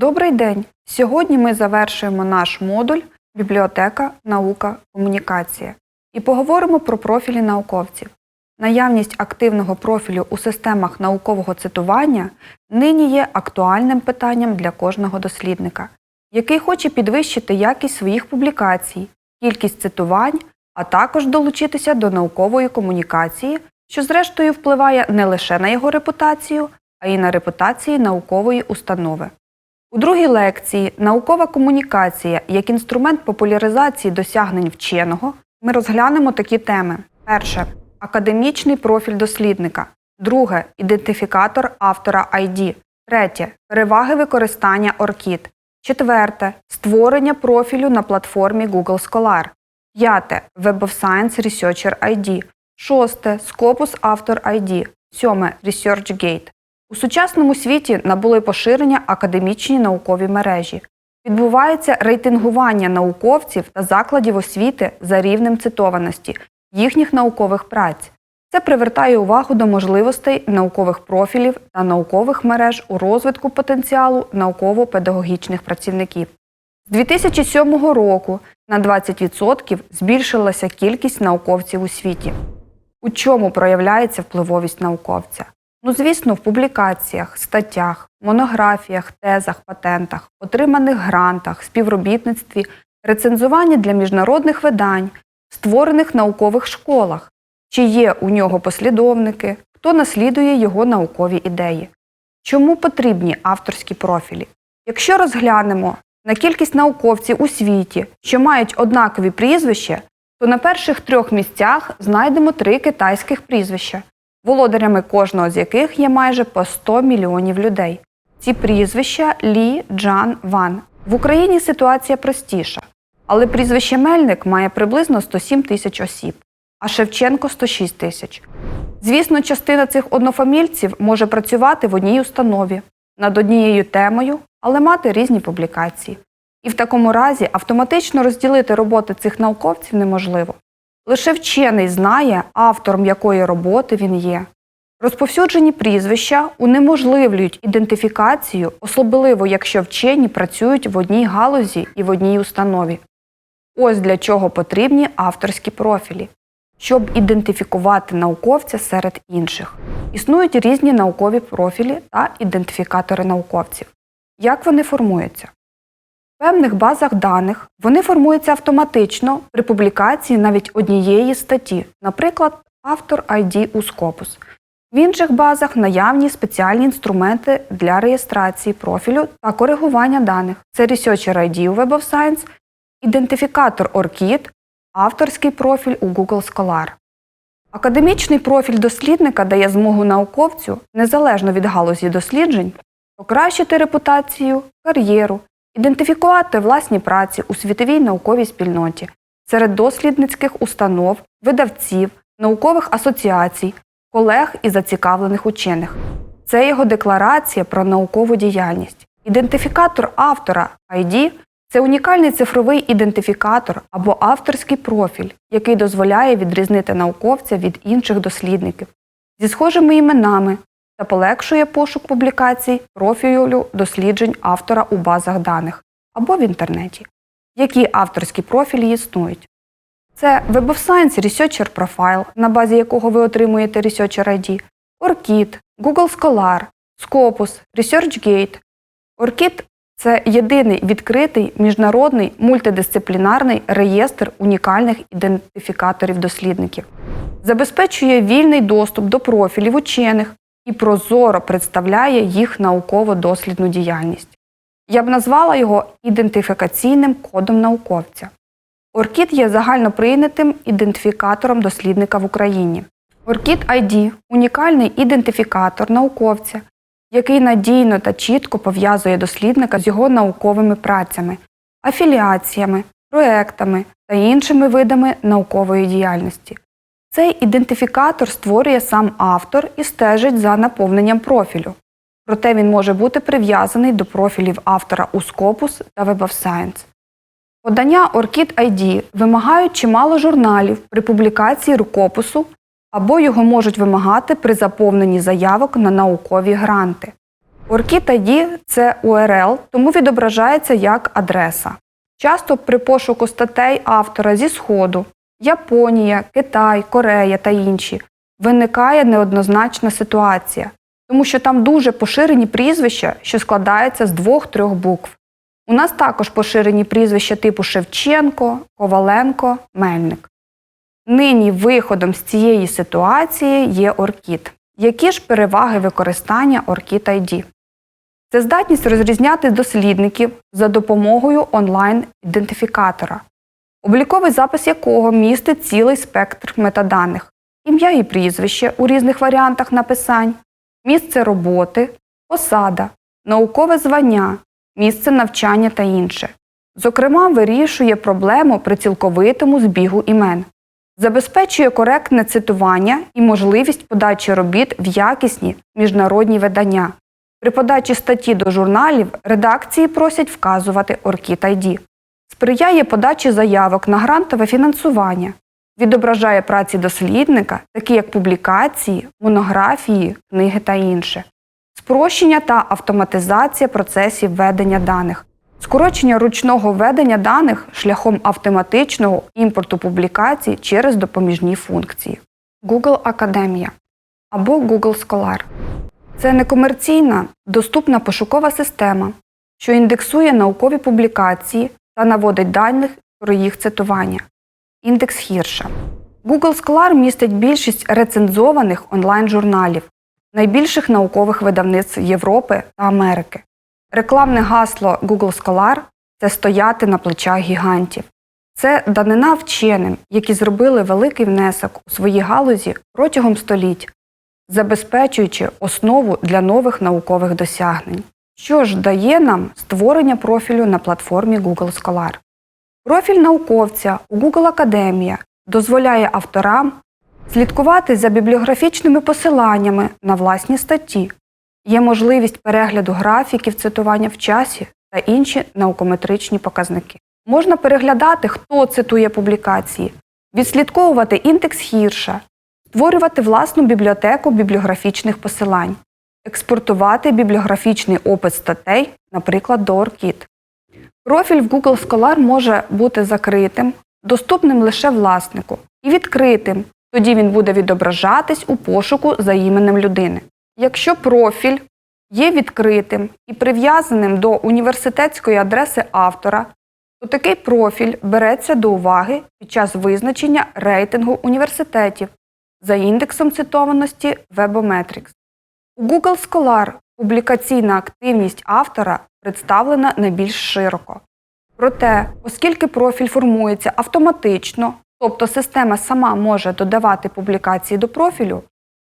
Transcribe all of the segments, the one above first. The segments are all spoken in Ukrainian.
Добрий день! Сьогодні ми завершуємо наш модуль Бібліотека, наука, комунікація і поговоримо про профілі науковців. Наявність активного профілю у системах наукового цитування нині є актуальним питанням для кожного дослідника, який хоче підвищити якість своїх публікацій, кількість цитувань, а також долучитися до наукової комунікації, що зрештою впливає не лише на його репутацію, а й на репутації наукової установи. У другій лекції Наукова комунікація як інструмент популяризації досягнень вченого. Ми розглянемо такі теми: перше академічний профіль дослідника, друге ідентифікатор автора ID, третє переваги використання ORCID, четверте створення профілю на платформі Google Scholar, п'яте Web of Science Researcher ID, шосте Scopus Author ID, сьоме ResearchGate. У сучасному світі набули поширення академічні наукові мережі. Відбувається рейтингування науковців та закладів освіти за рівнем цитованості їхніх наукових праць. Це привертає увагу до можливостей наукових профілів та наукових мереж у розвитку потенціалу науково-педагогічних працівників. З 2007 року на 20% збільшилася кількість науковців у світі. У чому проявляється впливовість науковця? Ну, звісно, в публікаціях, статтях, монографіях, тезах, патентах, отриманих грантах, співробітництві, рецензуванні для міжнародних видань, створених наукових школах, чи є у нього послідовники, хто наслідує його наукові ідеї. Чому потрібні авторські профілі? Якщо розглянемо на кількість науковців у світі, що мають однакові прізвища, то на перших трьох місцях знайдемо три китайських прізвища володарями кожного з яких є майже по 100 мільйонів людей. Ці прізвища Лі, Джан, Ван. В Україні ситуація простіша, але прізвище Мельник має приблизно 107 тисяч осіб, а Шевченко 106 тисяч. Звісно, частина цих однофамільців може працювати в одній установі над однією темою, але мати різні публікації. І в такому разі автоматично розділити роботи цих науковців неможливо. Лише вчений знає, автором якої роботи він є. Розповсюджені прізвища унеможливлюють ідентифікацію, особливо якщо вчені працюють в одній галузі і в одній установі. Ось для чого потрібні авторські профілі, щоб ідентифікувати науковця серед інших. Існують різні наукові профілі та ідентифікатори науковців. Як вони формуються? В певних базах даних вони формуються автоматично при публікації навіть однієї статті, наприклад, автор ID у Scopus. В інших базах наявні спеціальні інструменти для реєстрації профілю та коригування даних. Це Researcher ID у Web of Science, ідентифікатор ORCID, авторський профіль у Google Scholar. Академічний профіль дослідника дає змогу науковцю, незалежно від галузі досліджень, покращити репутацію, кар'єру, ідентифікувати власні праці у світовій науковій спільноті серед дослідницьких установ, видавців, наукових асоціацій, колег і зацікавлених учених. Це його декларація про наукову діяльність. Ідентифікатор автора ID це унікальний цифровий ідентифікатор або авторський профіль, який дозволяє відрізнити науковця від інших дослідників зі схожими іменами та полегшує пошук публікацій профілю досліджень автора у базах даних або в інтернеті. Які авторські профілі існують? Це Web of Science Researcher Profile, на базі якого ви отримуєте Researcher ID, ORCID, Google Scholar, Scopus, ResearchGate. ORCID – це єдиний відкритий міжнародний мультидисциплінарний реєстр унікальних ідентифікаторів дослідників. Забезпечує вільний доступ до профілів учених і прозоро представляє їх науково-дослідну діяльність. Я б назвала його ідентифікаційним кодом науковця. ORCID є загальноприйнятим ідентифікатором дослідника в Україні. ORCID ID – унікальний ідентифікатор науковця, який надійно та чітко пов'язує дослідника з його науковими працями, афіліаціями, проектами та іншими видами наукової діяльності. Цей ідентифікатор створює сам автор і стежить за наповненням профілю. Проте він може бути прив'язаний до профілів автора у Scopus та Web of Science. Подання ORCID ID вимагають чимало журналів при публікації рукопису або його можуть вимагати при заповненні заявок на наукові гранти. ORCID ID – це URL, тому відображається як адреса. Часто при пошуку статей автора зі Сходу, Японія, Китай, Корея та інші виникає неоднозначна ситуація, тому що там дуже поширені прізвища, що складаються з двох-трьох букв. У нас також поширені прізвища типу Шевченко, Коваленко, Мельник. Нині виходом з цієї ситуації є ORCID. Які ж переваги використання ORCID ID? Це здатність розрізняти дослідників за допомогою онлайн-ідентифікатора, обліковий запис якого містить цілий спектр метаданих, ім'я і прізвище у різних варіантах написань, місце роботи, посада, наукове звання, місце навчання та інше. Зокрема, вирішує проблему при цілковитому збігу імен, забезпечує коректне цитування і можливість подачі робіт в якісні міжнародні видання. При подачі статті до журналів редакції просять вказувати ORCID ID. Сприяє подачі заявок на грантове фінансування, відображає праці дослідника, такі як публікації, монографії, книги та інше, спрощення та автоматизація процесів ведення даних, скорочення ручного ведення даних шляхом автоматичного імпорту публікацій через допоміжні функції. Google Академія або Google Scholar. Це некомерційна, доступна пошукова система, що індексує наукові публікації та наводить даних про їх цитування. Індекс Хірша. Google Scholar містить більшість рецензованих онлайн-журналів, найбільших наукових видавництв Європи та Америки. Рекламне гасло Google Scholar – це стояти на плечах гігантів. Це данина вченим, які зробили великий внесок у свої галузі протягом століть, забезпечуючи основу для нових наукових досягнень. Що ж дає нам створення профілю на платформі Google Scholar? Профіль науковця у Google Академія дозволяє авторам слідкувати за бібліографічними посиланнями на власні статті, є можливість перегляду графіків цитування в часі та інші наукометричні показники. Можна переглядати, хто цитує публікації, відслідковувати індекс Хірша, створювати власну бібліотеку бібліографічних посилань, експортувати бібліографічний опис статей, наприклад, до ORCID. Профіль в Google Scholar може бути закритим, доступним лише власнику, і відкритим, тоді він буде відображатись у пошуку за іменем людини. Якщо профіль є відкритим і прив'язаним до університетської адреси автора, то такий профіль береться до уваги під час визначення рейтингу університетів за індексом цитованості Webometrics. Google Scholar публікаційна активність автора представлена найбільш широко. Проте, оскільки профіль формується автоматично, тобто система сама може додавати публікації до профілю,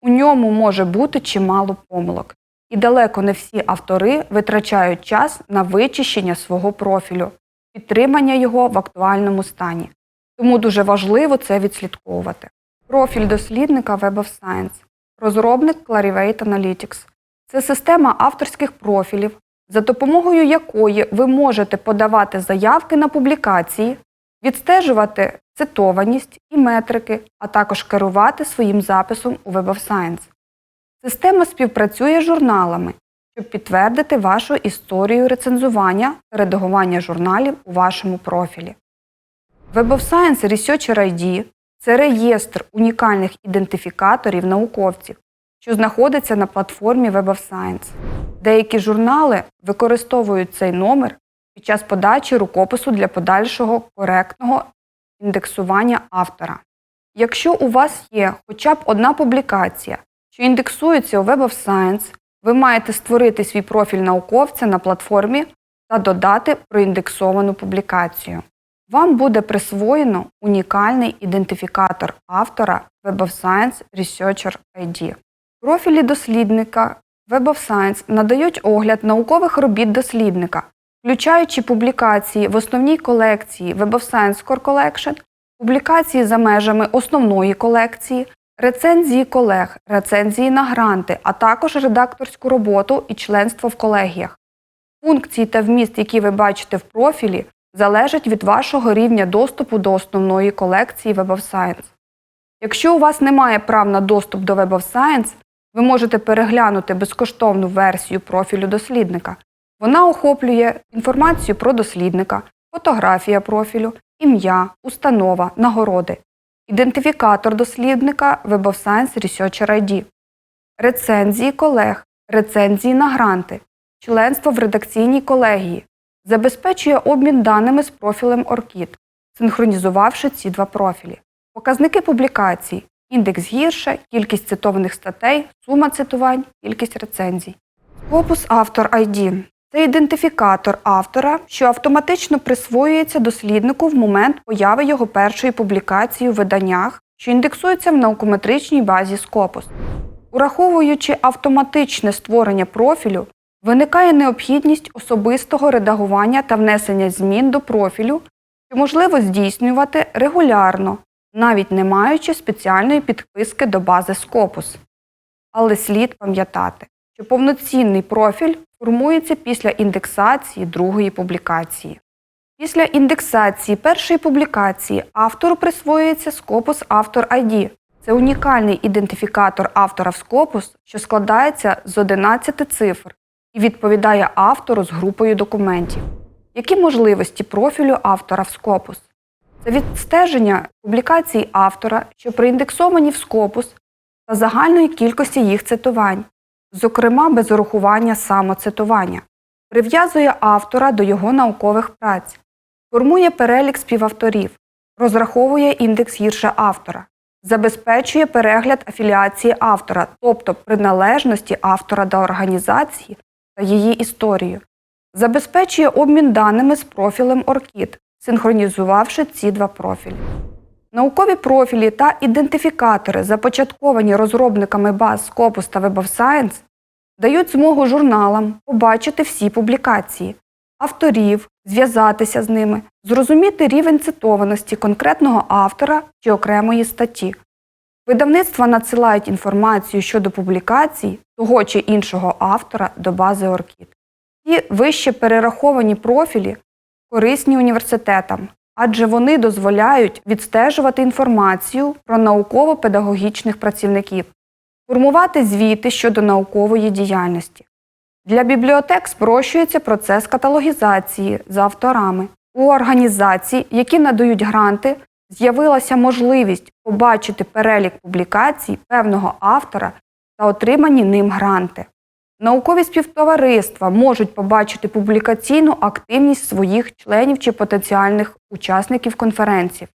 у ньому може бути чимало помилок. І далеко не всі автори витрачають час на вичищення свого профілю, підтримання його в актуальному стані. Тому дуже важливо це відслідковувати. Профіль дослідника Web of Science. Розробник Clarivate Analytics. Це система авторських профілів, за допомогою якої ви можете подавати заявки на публікації, відстежувати цитованість і метрики, а також керувати своїм записом у Web of Science. Система співпрацює з журналами, щоб підтвердити вашу історію рецензування та редагування журналів у вашому профілі. Web of Science Researcher ID це реєстр унікальних ідентифікаторів науковців, що знаходиться на платформі Web of Science. Деякі журнали використовують цей номер під час подачі рукопису для подальшого коректного індексування автора. Якщо у вас є хоча б одна публікація, що індексується у Web of Science, ви маєте створити свій профіль науковця на платформі та додати проіндексовану публікацію. Вам буде присвоєно унікальний ідентифікатор автора Web of Science Researcher ID. Профілі дослідника Web of Science надають огляд наукових робіт дослідника, включаючи публікації в основній колекції Web of Science Core Collection, публікації за межами основної колекції, рецензії колег, рецензії на гранти, а також редакторську роботу і членство в колегіях. Функції та вміст, які ви бачите в профілі, залежать від вашого рівня доступу до основної колекції Web of Science. Якщо у вас немає прав на доступ до Web of Science, ви можете переглянути безкоштовну версію профілю дослідника. Вона охоплює інформацію про дослідника, фотографія профілю, ім'я, установа, нагороди, ідентифікатор дослідника Web of Science Researcher ID, рецензії колег, рецензії на гранти, членство в редакційній колегії, забезпечує обмін даними з профілем ORCID, синхронізувавши ці два профілі. Показники публікацій, індекс гірше, кількість цитованих статей, сума цитувань, кількість рецензій. Scopus Author ID – це ідентифікатор автора, що автоматично присвоюється досліднику в момент появи його першої публікації у виданнях, що індексуються в наукометричній базі Scopus. Ураховуючи автоматичне створення профілю, виникає необхідність особистого редагування та внесення змін до профілю, що можливо здійснювати регулярно, навіть не маючи спеціальної підписки до бази Scopus. Але слід пам'ятати, що повноцінний профіль формується після індексації другої публікації. Після індексації першої публікації автору присвоюється Scopus Author ID. Це унікальний ідентифікатор автора в Scopus, що складається з 11 цифр і відповідає автору з групою документів. Які можливості профілю автора в Scopus? Це відстеження публікацій автора, що проіндексовані в Scopus, та загальної кількості їх цитувань, зокрема без урахування самоцитування, прив'язує автора до його наукових праць, формує перелік співавторів, розраховує індекс гірше автора, забезпечує перегляд афіліації автора, тобто приналежності автора до організації та її історію, забезпечує обмін даними з профілем ORCID, синхронізувавши ці два профілі. Наукові профілі та ідентифікатори, започатковані розробниками баз Scopus та Web of Science, дають змогу журналам побачити всі публікації, авторів, зв'язатися з ними, зрозуміти рівень цитованості конкретного автора чи окремої статті. Видавництва надсилають інформацію щодо публікацій того чи іншого автора до бази ORCID. Ці вище перераховані профілі корисні університетам, адже вони дозволяють відстежувати інформацію про науково-педагогічних працівників, формувати звіти щодо наукової діяльності. Для бібліотек спрощується процес каталогізації за авторами. У організацій, які надають гранти, з'явилася можливість побачити перелік публікацій певного автора та отримані ним гранти. Наукові співтовариства можуть побачити публікаційну активність своїх членів чи потенціальних учасників конференцій.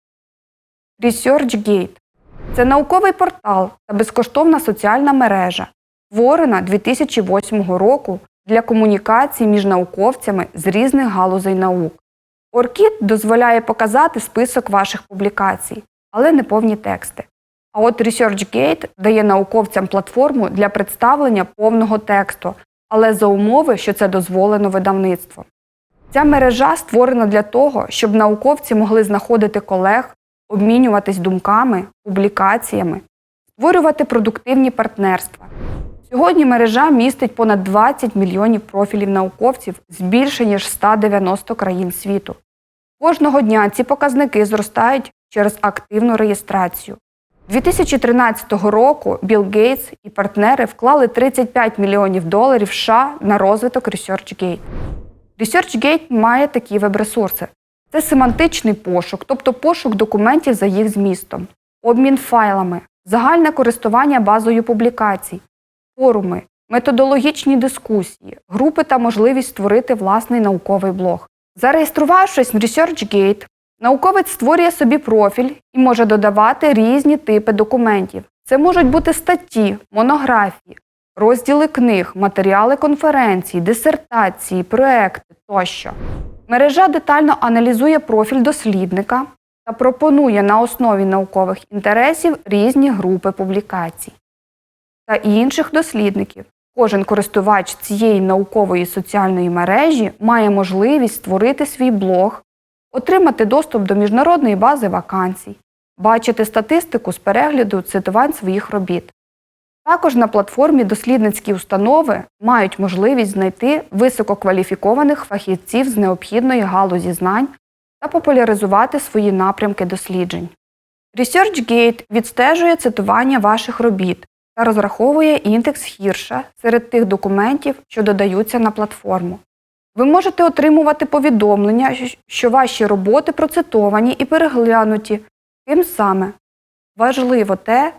ResearchGate – це науковий портал та безкоштовна соціальна мережа, створена 2008 року для комунікації між науковцями з різних галузей наук. ORCID дозволяє показати список ваших публікацій, але не повні тексти. А от ResearchGate дає науковцям платформу для представлення повного тексту, але за умови, що це дозволено видавництвом. Ця мережа створена для того, щоб науковці могли знаходити колег, обмінюватись думками, публікаціями, створювати продуктивні партнерства. Сьогодні мережа містить понад 20 мільйонів профілів науковців з більше ніж 190 країн світу. Кожного дня ці показники зростають через активну реєстрацію. 2013 року Білл Гейтс і партнери вклали 35 мільйонів доларів США на розвиток ResearchGate. ResearchGate має такі веб-ресурси. Це семантичний пошук, тобто пошук документів за їх змістом, обмін файлами, загальне користування базою публікацій, форуми, методологічні дискусії, групи та можливість створити власний науковий блог. Зареєструвавшись в ResearchGate, науковець створює собі профіль і може додавати різні типи документів. Це можуть бути статті, монографії, розділи книг, матеріали конференцій, дисертації, проекти тощо. Мережа детально аналізує профіль дослідника та пропонує на основі наукових інтересів різні групи публікацій та інших дослідників. Кожен користувач цієї наукової соціальної мережі має можливість створити свій блог, отримати доступ до міжнародної бази вакансій, бачити статистику з перегляду цитувань своїх робіт. Також на платформі дослідницькі установи мають можливість знайти висококваліфікованих фахівців з необхідної галузі знань та популяризувати свої напрямки досліджень. ResearchGate відстежує цитування ваших робіт та розраховує індекс Хірша серед тих документів, що додаються на платформу. Ви можете отримувати повідомлення, що ваші роботи процитовані і переглянуті. Тим саме важливо те,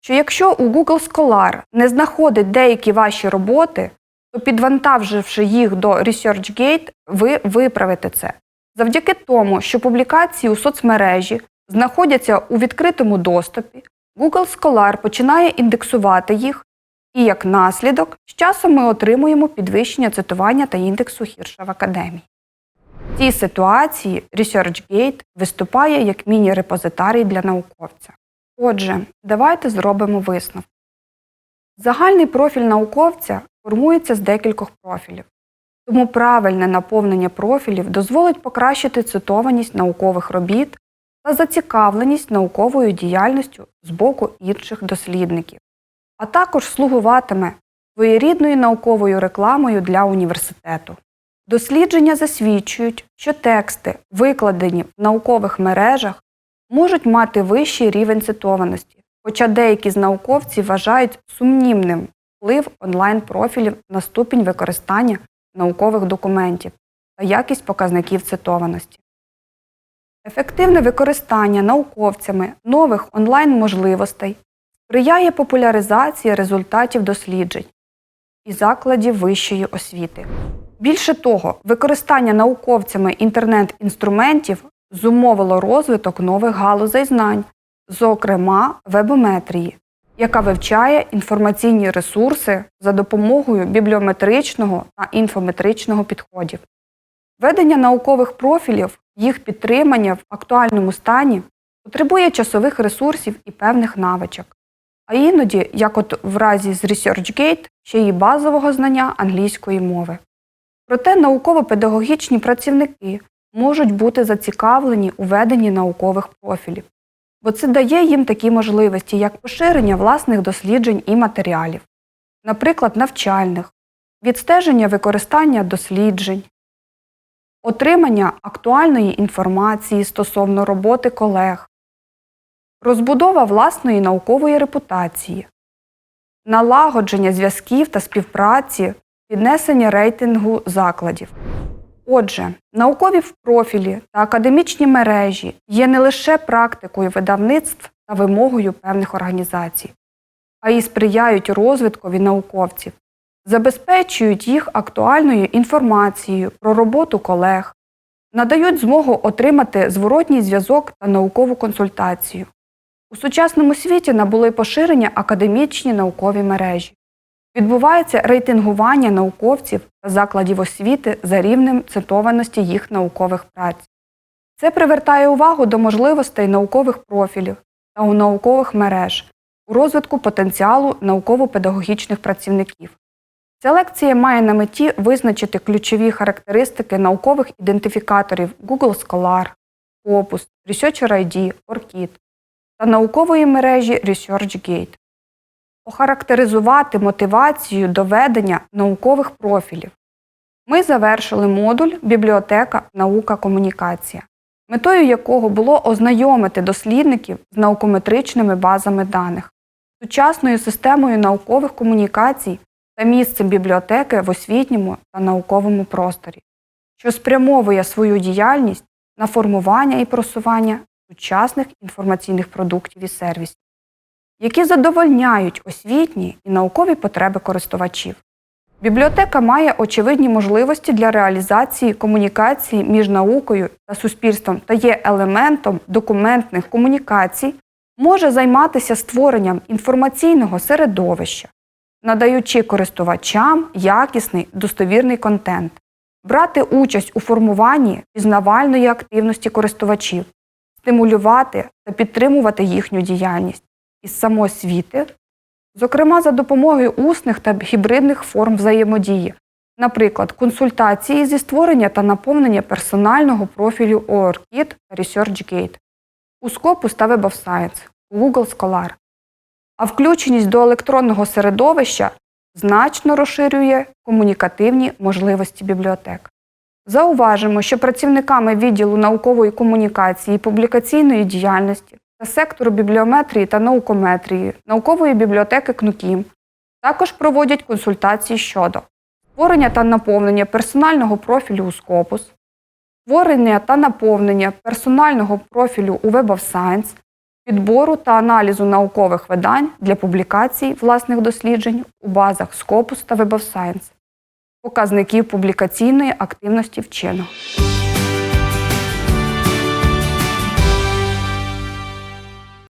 що якщо у Google Scholar не знаходить деякі ваші роботи, то підвантаживши їх до ResearchGate, ви виправите це. Завдяки тому, що публікації у соцмережі знаходяться у відкритому доступі, Google Scholar починає індексувати їх, і як наслідок, з часом ми отримуємо підвищення цитування та індексу Хірша в академії. В цій ситуації ResearchGate виступає як міні-репозитарій для науковця. Отже, давайте зробимо висновок. Загальний профіль науковця формується з декількох профілів. Тому правильне наповнення профілів дозволить покращити цитованість наукових робіт та зацікавленість науковою діяльністю з боку інших дослідників, а також слугуватиме своєрідною науковою рекламою для університету. Дослідження засвідчують, що тексти, викладені в наукових мережах, можуть мати вищий рівень цитованості, хоча деякі з науковців вважають сумнівним вплив онлайн-профілів на ступінь використання наукових документів та якість показників цитованості. Ефективне використання науковцями нових онлайн-можливостей сприяє популяризації результатів досліджень і закладів вищої освіти. Більше того, використання науковцями інтернет-інструментів зумовило розвиток нових галузей знань, зокрема вебометрії, яка вивчає інформаційні ресурси за допомогою бібліометричного та інфометричного підходів. Ведення наукових профілів, їх підтримання в актуальному стані потребує часових ресурсів і певних навичок. А іноді, як от в разі з ResearchGate, ще й базового знання англійської мови. Проте науково-педагогічні працівники можуть бути зацікавлені у веденні наукових профілів, бо це дає їм такі можливості, як поширення власних досліджень і матеріалів, наприклад, навчальних, відстеження використання досліджень, отримання актуальної інформації стосовно роботи колег, розбудова власної наукової репутації, налагодження зв'язків та співпраці, піднесення рейтингу закладів. Отже, наукові в профілі та академічні мережі є не лише практикою видавництв та вимогою певних організацій, а й сприяють розвиткові науковців, забезпечують їх актуальною інформацією про роботу колег, надають змогу отримати зворотній зв'язок та наукову консультацію. У сучасному світі набули поширення академічні наукові мережі. Відбувається рейтингування науковців та закладів освіти за рівнем цитованості їх наукових праць. Це привертає увагу до можливостей наукових профілів та у наукових мереж, у розвитку потенціалу науково-педагогічних працівників. Ця лекція має на меті визначити ключові характеристики наукових ідентифікаторів Google Scholar, Opus, ResearcherID, ORCID та наукової мережі ResearchGate охарактеризувати мотивацію до ведення наукових профілів. Ми завершили модуль Бібліотека наука комунікація, метою якого було ознайомити дослідників з наукометричними базами даних, сучасною системою наукових комунікацій та місцем бібліотеки в освітньому та науковому просторі, що спрямовує свою діяльність на формування і просування сучасних інформаційних продуктів і сервісів які задовольняють освітні і наукові потреби користувачів. Бібліотека має очевидні можливості для реалізації комунікації між наукою та суспільством та є елементом документних комунікацій, може займатися створенням інформаційного середовища, надаючи користувачам якісний достовірний контент, брати участь у формуванні пізнавальної активності користувачів, стимулювати та підтримувати їхню діяльність із самоосвіти, зокрема за допомогою усних та гібридних форм взаємодії, наприклад, консультації зі створення та наповнення персонального профілю ORCID та ResearchGate, у Web of Science, Google Scholar. А включеність до електронного середовища значно розширює комунікативні можливості бібліотек. Зауважимо, що працівниками відділу наукової комунікації і публікаційної діяльності та сектору бібліометрії та наукометрії наукової бібліотеки КНУКІМ. Також проводять консультації щодо створення та наповнення персонального профілю у Scopus, створення та наповнення персонального профілю у Web of Science, підбору та аналізу наукових видань для публікацій власних досліджень у базах Scopus та Web of Science, показників публікаційної активності вченого.